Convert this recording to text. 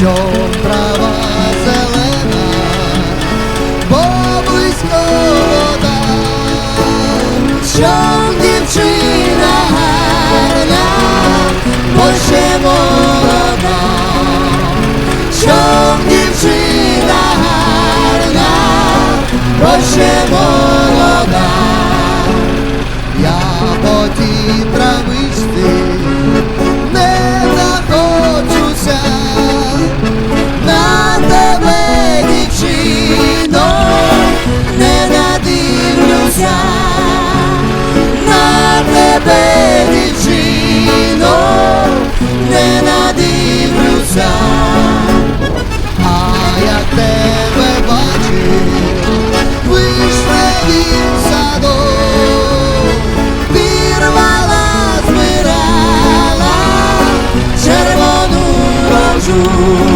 що трава зелена, бо близько вода, дівчина гарна, бо ще молода, що дівчина гарна, молода. Я по серця на тебе дівчино не надивлюся, а я тебе бачу, вийшли від садок, вірвала, змирала червону рожу.